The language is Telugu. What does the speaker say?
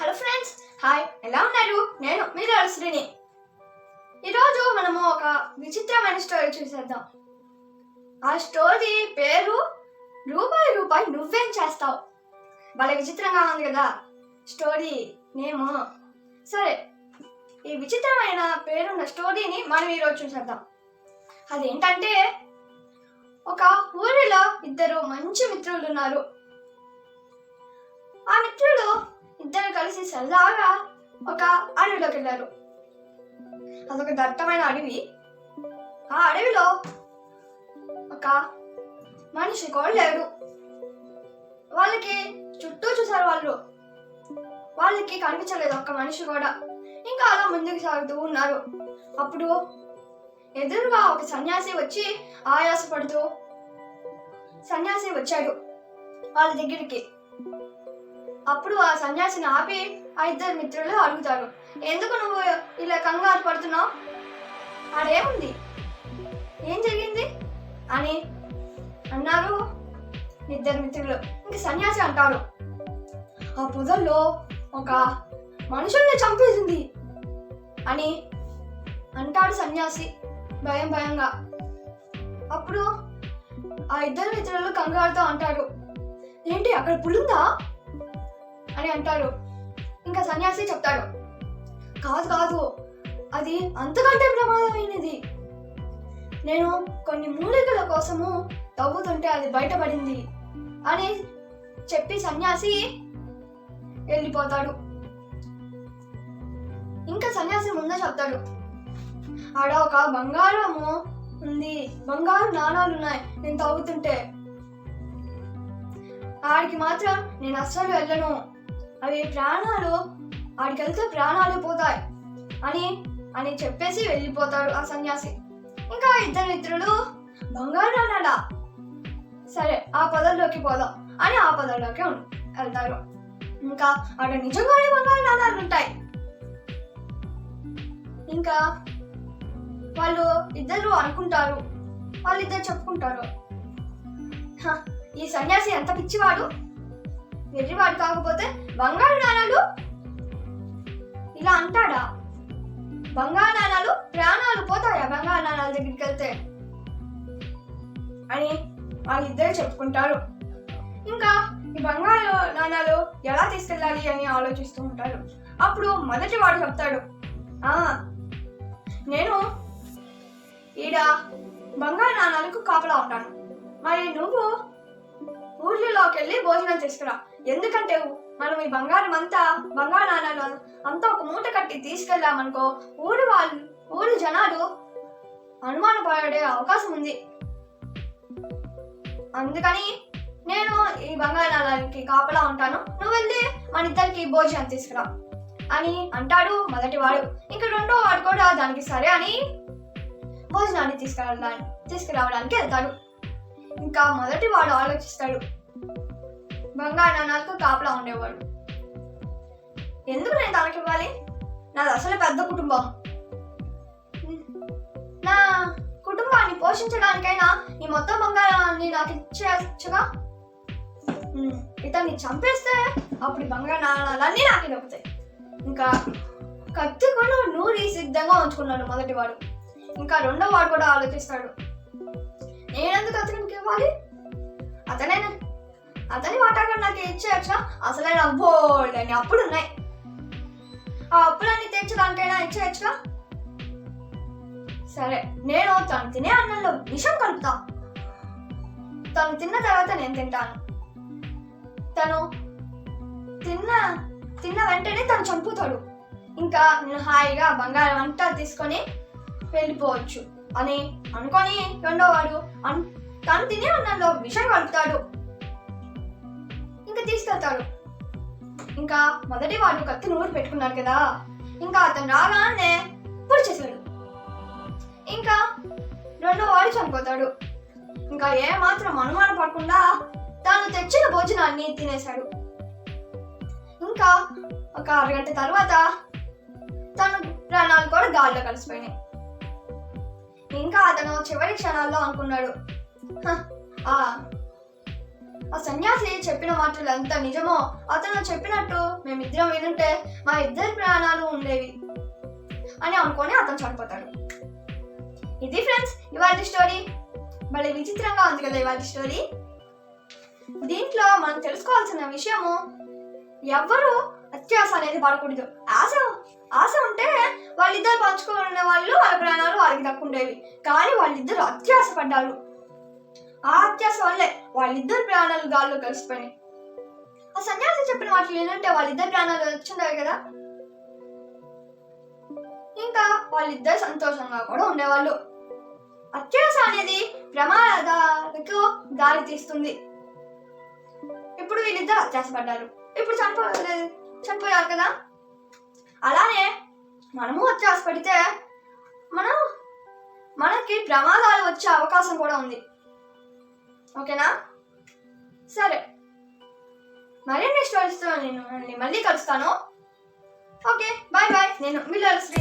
హలో ఫ్రెండ్స్ హాయ్ ఎలా ఉన్నారు? నేను మీరు శ్రీని ఈరోజు మనము ఒక విచిత్రమైన స్టోరీ చూసేద్దాం. ఆ స్టోరీ పేరు రూపాయి రూపాయి నువ్వేం చేస్తావు? భలే విచిత్రంగా ఉంది కదా. Story name. సరే ఈ విచిత్రమైన పేరున్న స్టోరీని మనం ఈరోజు చూసేద్దాం. అదేంటంటే ఒక ఊరిలో ఇద్దరు మంచి మిత్రులు ఉన్నారు. ఆ మిత్రుడు ఇద్దరు కలిసి సరదాగా ఒక అడవిలోకి వెళ్ళారు. అదొక దట్టమైన అడవి. ఆ అడవిలో ఒక మనిషి కూడా లేడు. వాళ్ళకి చుట్టూ చూసారు వాళ్ళు. వాళ్ళకి కనిపించలేదు ఒక్క మనిషి కూడా ఇంకా అలా ముందుకు సాగుతూ ఉన్నారు. అప్పుడు ఎదురుగా ఒక సన్యాసి వచ్చి ఆయాసపడుతూ సన్యాసి వచ్చాడు వాళ్ళ దగ్గరికి. అప్పుడు ఆ సన్యాసిని ఆపి ఆ ఇద్దరు మిత్రులు అడుగుతారు. ఎందుకు నువ్వు ఇలా కంగారు పడుతున్నావు? ఆడేముంది? ఏం జరిగింది? అని అన్నారు ఇద్దరు మిత్రులు. ఇంక సన్యాసి అంటారు ఆ పొదల్లో ఒక మనుషుల్ని చంపేసింది. అని అంటాడు సన్యాసి భయం భయంగా. అప్పుడు ఆ ఇద్దరు మిత్రులు కంగారుతో అంటారు ఏంటి అక్కడ పులుందా? అని అంటారు. ఇంకా సన్యాసి చెప్తాడు. కాదు కాదు అది అంతకంటే ప్రమాదమైనది. నేను కొన్ని మూలికల కోసము తవ్వుతుంటే అది బయటపడింది అని చెప్పి సన్యాసి వెళ్ళిపోతాడు. ఇంకా సన్యాసి ముందే చెప్తాడు. ఆడ ఒక బంగారము ఉంది. బంగారు నాణాలు ఉన్నాయి. నేను తవ్వుతుంటే. ఆడికి మాత్రం నేను అస్సలు వెళ్ళను. అవి ప్రాణాలు ఆడికెళ్తే ప్రాణాలు పోతాయి అని అని చెప్పేసి వెళ్ళిపోతాడు ఆ సన్యాసి. ఇంకా ఇద్దరు మిత్రులు బంగారు సరే ఆ పదంలోకి పోదాం అని ఆ పదంలోకి వెళ్తారు. ఇంకా ఆడ నిజంగానే బంగారు నాణాలు ఉంటాయి. ఇంకా వాళ్ళు ఇద్దరు అనుకుంటారు. వాళ్ళిద్దరు చెప్పుకుంటారు. "హ, ఈ సన్యాసి ఎంత పిచ్చివాడు? వెర్రివాడు కాకపోతే బంగారు నాణాలు? ఇలా అంటాడా? బంగారు నాణాలు ప్రాణాలు పోతాయా బంగారు నాణాల దగ్గరికి వెళ్తే? అని వాళ్ళిద్దరు చెప్పుకుంటారు. ఇంకా ఈ బంగారు నాణాలు ఎలా తీసుకెళ్ళాలి అని ఆలోచిస్తూ ఉంటారు. అప్పుడు మొదటి వాడు చెప్తాడు ఆ నేను ఈడ బంగారు నాణాలకు కాపలా ఉంటాను. మరి నువ్వు ఊర్లలోకి వెళ్ళి భోజనం చేసుకురా. ఎందుకంటే మనం ఈ బంగారం అంతా బంగారు అంతా ఒక మూట కట్టి తీసుకెళ్ళామనుకో ఊరు వాళ్ళు ఊరు జనాలు అనుమానపడే అవకాశం ఉంది. అందుకని నేను ఈ బంగారాలకి కాపలా ఉంటాను. నువ్వు వెళ్ళి మన ఇద్దరికి భోజనం తీసుకురా అని అంటాడు మొదటి వాడు ఇంకా రెండో వాడు కూడా దానికి సరే అని భోజనాన్ని తీసుకురావడానికి తీసుకురావడానికి వెళ్తాడు. ఇంకా మొదటి వాడు ఆలోచిస్తాడు. బంగారు నాణాలకు కాపలా ఉండేవాడు. ఎందుకు నేను తనకి ఇవ్వాలి? నాది అసలు పెద్ద కుటుంబం. నా కుటుంబాన్ని పోషించడానికైనా ఈ మొత్తం బంగారాన్ని నాకు ఇచ్చేయచ్చుగా? ఇతన్ని చంపేస్తే అప్పుడు బంగారు నాణాలన్నీ నాకు దొరుకుతాయి. ఇంకా కత్తి కూడా నూరి సిద్ధంగా ఉంచుకున్నాడు మొదటి వాడు ఇంకా రెండో వాడు కూడా ఆలోచిస్తాడు. నేనెందుకు అతనికి ఇవ్వాలి? అతనే అతని వాటాగా నాకు ఇచ్చేయచ్చా అసలైన బోల్డ్ అని అప్పుడు ఉన్నాయి. ఆ అప్పులన్నీ తీర్చడానికైనా ఇచ్చేయచ్చా సరే నేను తను తినే అన్నంలో విషం కలుపుతా. తను తిన్న తర్వాత నేను తింటాను. తను తిన్న తిన్న వెంటనే తను చంపుతాడు. ఇంకా నేను హాయిగా బంగారం అంతా తీసుకొని వెళ్ళిపోవచ్చు. అని అనుకొని రెండోవాడు అన్- తను తినే అన్నంలో విషం కలుపుతాడు. ఇంకా తీసుకెళ్తాడు. ఇంకా మొదటి వాడు కత్తి నూరు పెట్టుకున్నాడు కదా. ఇంకా అతను రాగానే పొడి చేశాడు. ఇంకా రెండో వాడు చనిపోతాడు. ఇంకా ఏమాత్రం అనుమానం పడకుండా తాను తెచ్చిన భోజనాన్ని తినేశాడు. ఇంకా ఒక అరగంట తర్వాత తను ప్రాణాలు కూడా గాల్లో కలిసిపోయినాయి. ఇంకా అతను చివరి క్షణాల్లో అనుకున్నాడు ఆ ఆ సన్యాసి చెప్పిన మాటలు ఎంత నిజమో అతను చెప్పినట్టు మేమిద్దరం వినుంటే మా ఇద్దరి ప్రాణాలు ఉండేవి అని అనుకొని అతను చనిపోతాడు. ఇది ఫ్రెండ్స్ ఇవాళ స్టోరీ. భలే విచిత్రంగా ఉంది కదా ఇవాళ స్టోరీ. దీంట్లో మనం తెలుసుకోవాల్సిన విషయము ఎవ్వరు అత్యాస అనేది పడకూడదు. ఆశ ఆశ ఉంటే వాళ్ళిద్దరు పంచుకునే వాళ్ళు వాళ్ళ ప్రాణాలు వాళ్ళకి దక్కుండేవి. కానీ వాళ్ళిద్దరు అత్యాస పడ్డారు. ఆ అత్యాస వల్లే వాళ్ళిద్దరు ప్రాణాలు గాల్లో కలిసిపోయినాయి. ఆ సన్యాసి చెప్పిన మాటలు ఏంటంటే వాళ్ళిద్దరు ప్రాణాలు వచ్చిండేవి కదా? ఇంకా వాళ్ళిద్దరు సంతోషంగా కూడా ఉండేవాళ్ళు. అత్యాస అనేది ప్రమాదాలకు దారి తీస్తుంది. ఇప్పుడు వీళ్ళిద్దరు అత్యాసపడ్డారు ఇప్పుడు చనిపోలేదు చనిపోయారు కదా? అలానే మనము అత్యాస పడితే మనం మనకి ప్రమాదాలు వచ్చే అవకాశం కూడా ఉంది. ఓకేనా? సరే. మరిన్ని స్టోరీస్తో నేను మళ్ళీ కలుస్తాను. ఓకే బాయ్ బాయ్ నేను మిల్లర్ శ్రీ